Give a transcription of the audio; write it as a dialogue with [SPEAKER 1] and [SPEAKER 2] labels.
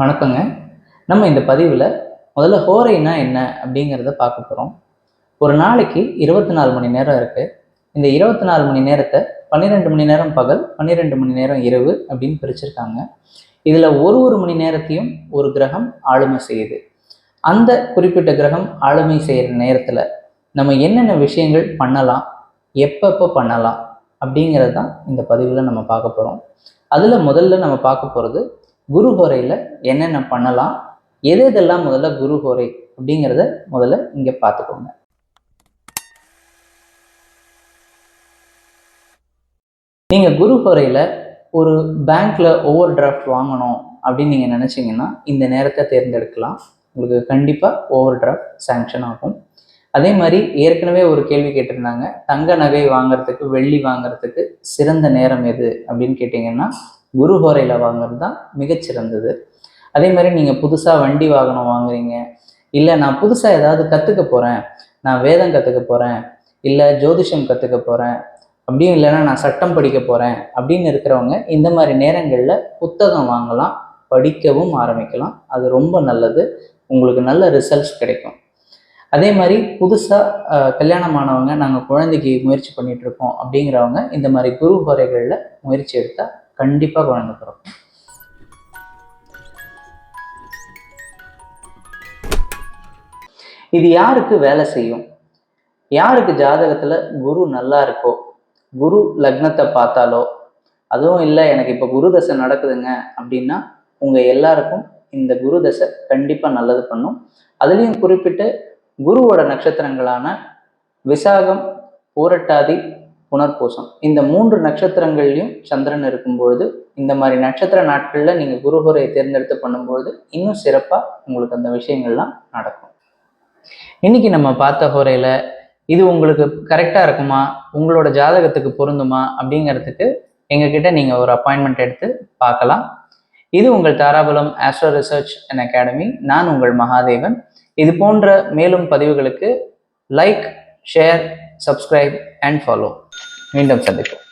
[SPEAKER 1] வணக்கங்க. நம்ம இந்த பதிவில் முதல்ல ஹோரைனா என்ன அப்படிங்கிறத பார்க்க போகிறோம் ஒரு நாளைக்கு இருபத்தி நாலு மணி நேரம் இருக்குது இந்த இருபத்தி நாலு மணி நேரத்தை பன்னிரெண்டு மணி நேரம் பகல் பன்னிரெண்டு மணி நேரம் இரவு அப்படின்னு பிரிச்சிருக்காங்க. இதில் ஒரு ஒரு மணி நேரத்தையும் ஒரு கிரகம் ஆளுமை செய்யுது. அந்த குறிப்பிட்ட கிரகம் ஆளுமை செய்கிற நேரத்தில் நம்ம என்னென்ன விஷயங்கள் பண்ணலாம் எப்பப்போ பண்ணலாம் அப்படிங்கிறது தான் இந்த பதிவில் நம்ம பார்க்க போகிறோம் அதில் முதல்ல நம்ம பார்க்க போகிறது குரு ஹோரையில் என்னென்ன பண்ணலாம் எது எதெல்லாம் முதல்ல குரு ஹோரை அப்படிங்கிறத முதல்ல இங்கே பார்த்துக்கோங்க. நீங்கள் குரு ஹோரையில் ஒரு பேங்க்கில் ஓவர் டிராஃப்ட் வாங்கணும் அப்படின்னு நீங்கள் நினச்சிங்கன்னா இந்த நேரத்தை தேர்ந்தெடுக்கலாம். உங்களுக்கு கண்டிப்பாக ஓவர் டிராஃப்ட் சேங்ஷன் ஆகும். அதே மாதிரி ஏற்கனவே ஒரு கேள்வி கேட்டிருந்தாங்க தங்க நகை வாங்குறதுக்கு வெள்ளி வாங்குறதுக்கு சிறந்த நேரம் எது அப்படின்னு கேட்டிங்கன்னா குரு ஹோரையில் வாங்குறது தான் மிகச்சிறந்தது. அதே மாதிரி நீங்கள் புதுசாக வண்டி வாகனம் வாங்குறீங்க. இல்லை நான் புதுசாக ஏதாவது கற்றுக்க போகிறேன் நான் வேதம் கற்றுக்க போகிறேன் இல்லை ஜோதிஷம் கற்றுக்க போகிறேன் அப்படியும் இல்லைன்னா நான் சட்டம் படிக்க போகிறேன் அப்படின்னு இருக்கிறவங்க இந்த மாதிரி நேரங்களில் புத்தகம் வாங்கலாம் படிக்கவும் ஆரம்பிக்கலாம். அது ரொம்ப நல்லது. உங்களுக்கு நல்ல ரிசல்ட்ஸ் கிடைக்கும். அதே மாதிரி புதுசாக கல்யாணமானவங்க நாங்கள் குழந்தைக்கு முயற்சி பண்ணிகிட்ருக்கோம் அப்படிங்கிறவங்க இந்த மாதிரி குரு ஹோரைகளில் முயற்சி எடுத்தால் கண்டிப்பாக குழந்தை பிறக்கும் இது யாருக்கு வேலை செய்யும்? யாருக்கு ஜாதகத்தில் குரு நல்லா இருக்கோ? குரு லக்னத்தை பார்த்தாலோ? அதுவும் இல்லை எனக்கு இப்போ குரு தசை நடக்குதுங்க அப்படின்னா உங்கள் எல்லாருக்கும் இந்த குரு தசை கண்டிப்பாக நல்லது பண்ணும். அதுலேயும் குறிப்பிட்டு குருவோட நட்சத்திரங்களான விசாகம் பூரட்டாதி புனர்பூசம். இந்த மூன்று நட்சத்திரங்கள்லையும் சந்திரன் இருக்கும் பொழுது இந்த மாதிரி நட்சத்திர நாட்களில் நீங்கள் குருகுரையை தேர்ந்தெடுத்து பண்ணும்பொழுது இன்னும் சிறப்பாக உங்களுக்கு அந்த விஷயங்கள்லாம் நடக்கும். இன்னைக்கு நம்ம பார்த்த ஹோரையில் இது உங்களுக்கு கரெக்டாக இருக்குமா? உங்களோட ஜாதகத்துக்கு பொருந்துமா? அப்படிங்கிறதுக்கு எங்ககிட்ட நீங்கள் ஒரு அப்பாயின்மெண்ட் எடுத்து பார்க்கலாம். இது உங்கள் Dharapuram astro research and academy நான் உங்கள் மகாதேவன். இது போன்ற மேலும் பதிவுகளுக்கு like share subscribe and follow மீண்டும் சந்திப்போம்